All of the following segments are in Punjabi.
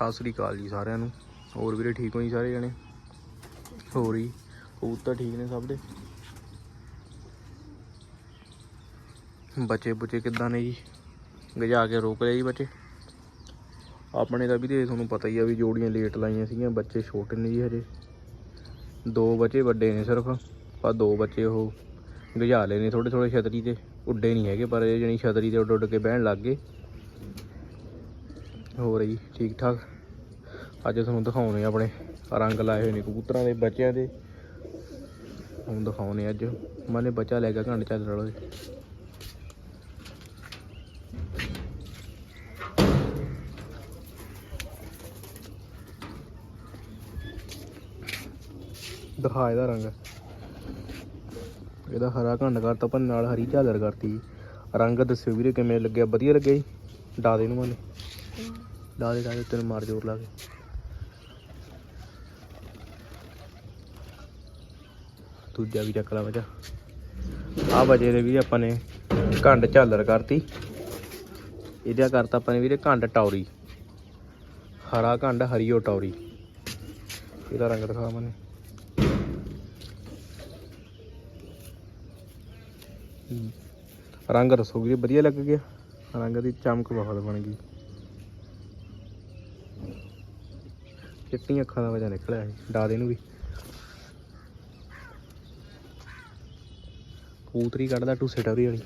ਸਤਿ ਸ੍ਰੀ ਅਕਾਲ ਜੀ ਸਾਰਿਆਂ ਨੂੰ। ਹੋਰ ਵੀਰੇ ਠੀਕ ਹੋ ਜੀ ਸਾਰੇ ਜਣੇ? ਹੋਰ ਹੀ ਕਬੂਤਰ ਠੀਕ ਨੇ ਸਭ ਦੇ? ਬੱਚੇ ਬੁੱਚੇ ਕਿੱਦਾਂ ਨੇ ਜੀ? ਗਜਾ ਕੇ ਰੋਕ ਲਿਆ ਜੀ ਬੱਚੇ। ਆਪਣੇ ਦਾ ਵੀ ਤੇ ਤੁਹਾਨੂੰ ਪਤਾ ਹੀ ਆ ਵੀ ਜੋੜੀਆਂ ਲੇਟ ਲਾਈਆਂ ਸੀਗੀਆਂ, ਬੱਚੇ ਛੋਟੇ ਨੇ ਜੀ ਹਜੇ। ਦੋ ਬੱਚੇ ਵੱਡੇ ਨੇ ਸਿਰਫ, ਪਰ ਦੋ ਬੱਚੇ ਉਹ ਗਜਾ ਲਏ ਨੇ ਥੋੜੇ ਥੋੜੇ ਛਤਰੀ ਤੇ। ਉੱਡੇ ਨਹੀਂ ਹੈਗੇ, ਪਰ ਇਹ ਜਣੀ ਛਤਰੀ ਤੇ ਉੱਡ ਉੱਡ ਕੇ ਬਹਿਣ ਲੱਗ ਗਏ। ਹੋਰ ਜੀ ਠੀਕ ਠਾਕ। ਅੱਜ ਤੁਹਾਨੂੰ ਦਿਖਾਉਣੇ ਆ ਆਪਣੇ ਰੰਗ ਲਾਏ ਹੋਏ ਨੇ ਕਬੂਤਰਾਂ ਦੇ, ਬੱਚਿਆਂ ਦੇ। ਹੁਣ ਦਿਖਾਉਣੇ ਅੱਜ। ਮੈਨੇ ਬੱਚਾ ਲੈ ਗਿਆ ਘੰਟ ਚੱਲ ਰਲੋ ਦਿਖਾ ਇਹਦਾ ਰੰਗ। ਇਹਦਾ ਹਰਾ ਘੰਡ ਕਰਤਾ ਪਰ ਨਾਲ ਹਰੀ ਝਾਲਰ ਕਰਤੀ। ਰੰਗ ਦੱਸਿਓ ਵੀਰੇ ਕਿਵੇਂ ਲੱਗਿਆ? ਵਧੀਆ ਲੱਗਿਆ ਜੀ? ਡਾ ਦੇ ਨੂੰ। ਮੈਨੇ ਡਾ ਦੇ ਡਾ ਦੇ, ਤੈਨੂੰ ਮਾਰ ਜ਼ੋਰ ਲਾ ਕੇ। ਦੂਜਾ ਵੀ ਚੱਕ ਲਾ ਵਜਾ ਆ ਵਜੇ ਦੇ ਵੀ ਆਪਾਂ ਨੇ ਘੰਡ ਝਾਲਰ ਕਰਤੀ। ਇਹਦਾ ਕਰਤਾ ਆਪਾਂ ਨੇ ਵੀਰੇ ਘੰਡ ਟੌਰੀ। ਹਰਾ ਘੰਡ ਹਰੀਓ ਟੌਰੀ। ਇਹਦਾ ਰੰਗ ਦਿਖਾ ਮੈਨੇ ਰੰਗ ਦੱਸੋ ਵੀਰੇ, ਵਧੀਆ ਲੱਗ ਗਿਆ? ਰੰਗ ਦੀ ਚਮਕ ਬਹੁਤ ਬਣ ਗਈ। ਚਿੱਟੀਆਂ ਅੱਖਾਂ ਦਾ ਵਜਾ ਨਿਕਲਿਆ ਸੀ ਡਾ ਦੇ ਨੂੰ ਵੀ। ਕਬੂਤਰੀ ਕੱਢਦਾ ਟੂਸੇ ਟਵਰੀ ਵਾਲੀ।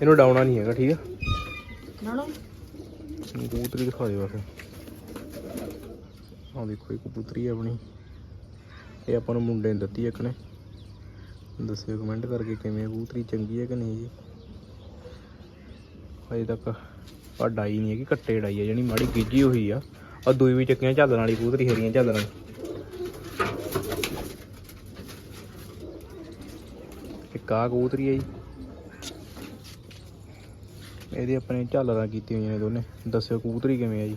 ਇਹਨੂੰ ਡਾਉਣਾ ਨਹੀਂ ਹੈਗਾ ਠੀਕ ਆ? ਨਾਲੋਂ ਕਬੂਤਰੀ ਦਿਖਾ ਦੇ ਬਸ। ਆਹ ਦੇਖੋ ਇਹ ਕਬੂਤਰੀ ਹੈ ਆਪਣੀ। ਇਹ ਆਪਾਂ ਨੂੰ ਮੁੰਡੇ ਨੇ ਦਿੱਤੀ ਇੱਕ ਨੇ। ਦੱਸਿਓ ਕਮੈਂਟ ਕਰਕੇ ਕਿਵੇਂ ਕਬੂਤਰੀ ਚੰਗੀ ਹੈ ਕਿ ਨਹੀਂ ਜੀ? ਅਜੇ ਤੱਕ ਆ ਡਾਈ ਨਹੀਂ ਹੈਗੀ, ਕੱਟੇ ਡਾਈ ਹੈ ਜਿਹੜੀ ਮਾੜੀ ਗਿੱਜੀ ਹੋਈ ਆ। ਆ ਦੂਈ ਵੀ ਚੱਕੀਆਂ ਝੱਲਣ ਵਾਲੀ, ਕਬੂਤਰੀ ਹਰੀਆਂ ਝੱਲਣ ਵਾਲੀ। ਇੱਕ ਆ ਕਬੂਤਰੀ ਹੈ ਜੀ। ਇਹਦੇ ਆਪਣੇ ਝਾਲਰਾਂ ਕੀਤੀਆਂ ਹੋਈਆਂ ਨੇ ਦੋਨੇ। ਦੱਸਿਓ ਕਬੂਤਰੀ ਕਿਵੇਂ ਆ ਜੀ?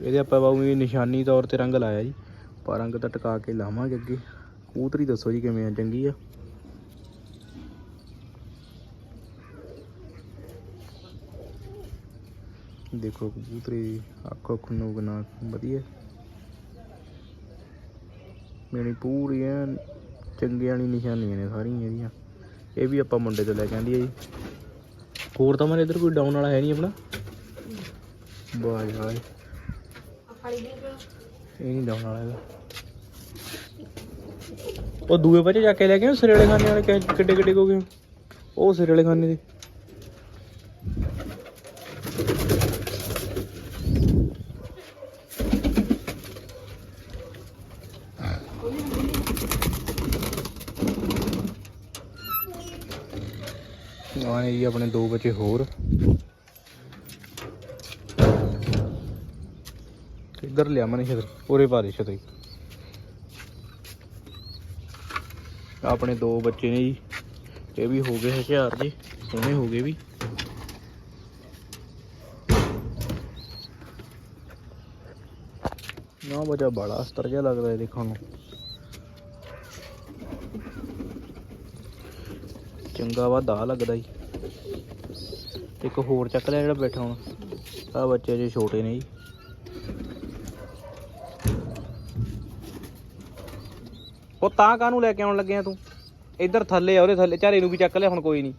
ਇਹਦੇ ਆਪਾਂ ਬਾਬੂ ਜੀ ਨਿਸ਼ਾਨੀ ਤੌਰ ਤੇ ਰੰਗ ਲਾਇਆ ਜੀ। ਪਰ ਰੰਗ ਤਾਂ ਟਿਕਾ ਕੇ ਲਾਵਾਂਗੇ ਅੱਗੇ। ਕਬੂਤਰੀ ਦੱਸੋ ਜੀ ਕਿਵੇਂ ਆ, ਚੰਗੀ ਆ? ਦੇਖੋ ਕਬੂਤਰੀ ਅੱਖ ਅੱਖ ਨੂੰ ਬਣਾ ਵਧੀਆ। ਮੇਰੀ ਪੂਰੀ ਐਨ ਚੰਗੀਆਂ ਵਾਲੀ ਨਿਸ਼ਾਨੀਆਂ ਨੇ ਸਾਰੀਆਂ ਇਹਦੀਆਂ। ਇਹ ਵੀ ਆਪਾਂ ਮੁੰਡੇ ਤੋਂ ਲੈ ਕੇ ਆਂਦੀ ਹੈ ਜੀ। ਹੋਰ ਤਾਂ ਮੇਰੇ ਇੱਧਰ ਕੋਈ ਡਾਊਨ ਵਾਲਾ ਹੈ ਨਹੀਂ ਆਪਣਾ? ਵਾਹ ਬਾਏ ਇਹ ਨਹੀਂ ਡਾਊਨ ਵਾਲਾ ਹੈਗਾ। ਉਹ ਦੂਏ ਬੱਚੇ ਜਾ ਕੇ ਲੈ ਗਏ ਸਿਰੇਲੇ ਖਾਨੇ ਵਾਲੇ ਕਿ- ਕਿੱਡੇ ਕਿੱਡੇ ਕੋ ਗਏ ਉਹ ਸਿਰੇਲੇ ਖਾਨੇ ਦੇ। ਆਣੇ ਜੀ ਆਪਣੇ ਦੋ ਬੱਚੇ ਹੋਰ। ਇੱਧਰ ਲਿਆ ਮਨੇ ਛਤਰੀ, ਉਰੇ ਪਾ ਦੇ ਛਤਰੀ। ਆਪਣੇ ਦੋ ਬੱਚੇ ਨੇ ਜੀ, ਇਹ ਵੀ ਹੋ ਗਏ ਹਥਿਆਰ ਜੀ ਸੋਹਣੇ ਹੋ ਗਏ ਵੀ। ਨਾ ਬਚਾ ਬੜਾ ਅਸਤਰ ਜਿਹਾ ਲੱਗਦਾ ਇਹ ਦੇਖਣ ਨੂੰ। ਚੰਗਾ ਵਾ ਦਾ ਲੱਗਦਾ ਜੀ। ਇੱਕ ਹੋਰ ਚੱਕ ਲਿਆ ਜਿਹੜਾ ਬੈਠਾ ਹੁਣ। ਆ ਬੱਚੇ ਜੇ ਛੋਟੇ ਨੇ ਜੀ। ਉਹ ਤਾਂ ਕਾਹਨੂੰ ਲੈ ਕੇ ਆਉਣ ਲੱਗਿਆ ਤੂੰ? ਇੱਧਰ ਥੱਲੇ ਆ, ਉਹਦੇ ਥੱਲੇ। ਝਾਰੇ ਨੂੰ ਵੀ ਚੱਕ ਲਿਆ ਹੁਣ ਕੋਈ ਨਹੀਂ।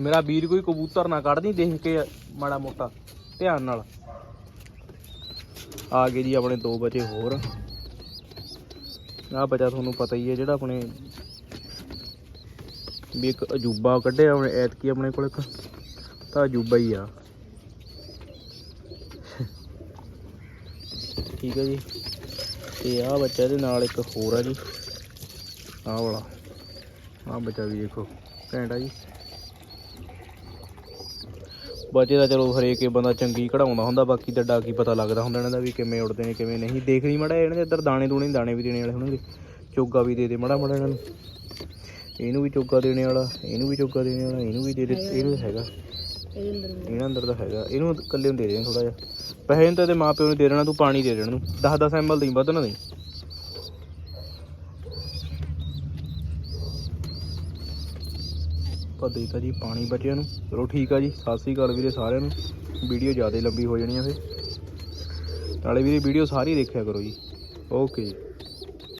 ਮੇਰਾ ਵੀਰ ਕੋਈ ਕਬੂਤਰ ਨਾ ਕੱਢਦੀ, ਦੇਖ ਕੇ ਮਾੜਾ ਮੋਟਾ ਧਿਆਨ ਨਾਲ। ਆ ਗਏ ਜੀ ਆਪਣੇ ਦੋ ਬਚੇ ਹੋਰ। ਆ ਬਚਾ ਤੁਹਾਨੂੰ ਪਤਾ ਹੀ ਹੈ, ਜਿਹੜਾ ਆਪਣੇ ਵੀ ਇੱਕ ਅਜੂਬਾ ਕੱਢਿਆ ਆਪਣੇ ਐਤਕੀ ਆਪਣੇ ਕੋਲ ਇੱਕ ਤਾਂ ਅਜੂਬਾ ਹੀ ਆ। ਠੀਕ ਹੈ ਜੀ। ਤੇ ਆਹ ਬੱਚਾ ਇਹਦੇ ਨਾਲ ਇੱਕ ਹੋਰ ਆ ਜੀ। ਆਹ ਵਾਲਾ। ਆਹ ਬੱਚਾ ਵੀ ਦੇਖੋ ਘੈਂਟ ਆ ਜੀ। ਬੱਚੇ ਦਾ ਚਲੋ ਹਰੇਕ ਬੰਦਾ ਚੰਗੀ ਕਢਾਉਂਦਾ ਹੁੰਦਾ ਬਾਕੀ ਤਾਂ ਕੀ ਪਤਾ ਲੱਗਦਾ ਹੁੰਦਾ ਇਹਨਾਂ ਦਾ ਵੀ ਕਿਵੇਂ ਉੜਦੇ ਨੇ ਕਿਵੇਂ ਨਹੀਂ। ਦੇਖ ਲਈ ਮੜਾ ਇਹਨਾਂ ਦੇ ਇੱਧਰ ਦਾਣੇ ਦੂਣੇ ਦਾਣੇ ਵੀ ਦੇਣੇ ਵਾਲੇ ਹੋਣਗੇ। ਚੋਗਾ ਵੀ ਦੇ ਦੇ ਮੜਾ ਮੜਾ ਇਹਨਾਂ ਨੂੰ। ਇਹਨੂੰ ਵੀ ਚੋਗਾ ਦੇਣੇ ਵਾਲਾ ਇਹਨੂੰ ਵੀ ਚੋਗਾ ਦੇਣੇ ਵਾਲਾ ਇਹਨੂੰ ਵੀ ਦੇ ਦੇ ਇਹਨੂੰ ਹੈਗਾ। ਇਹਨਾਂ ਅੰਦਰ ਤਾਂ ਹੈਗਾ। ਇਹਨੂੰ ਇਕੱਲੇ ਨੂੰ ਦੇ ਦੇ ਥੋੜਾ ਜਿਹਾ। ਪੈਸੇ ਤਾਂ ਤੇ ਮਾਂ ਪਿਓ ਨੂੰ ਦੇ ਦੇਣਾ, ਤੂੰ ਪਾਣੀ ਦੇ ਦੇਣਾ ਨੂੰ। 10 10 ਐਮਐਲ ਦੇਈ ਵੱਧ ਨਾ ਦੇਈ। ਪਤਾ ਤਾਂ ਜੀ ਪਾਣੀ ਬਚਿਆ ਨੂੰ। ਚਲੋ ਠੀਕ ਆ ਜੀ, ਸਤਿ ਸ੍ਰੀ ਅਕਾਲ ਵੀਰੇ ਸਾਰਿਆਂ ਨੂੰ। ਵੀਡੀਓ ਜ਼ਿਆਦਾ ਲੰਬੀ ਹੋ ਜਾਣੀ ਆ ਫੇ ਨਾਲੇ ਵੀਰੇ ਵੀਡੀਓ ਸਾਰੀ ਦੇਖਿਆ ਕਰੋ ਜੀ। ਓਕੇ ਜੀ।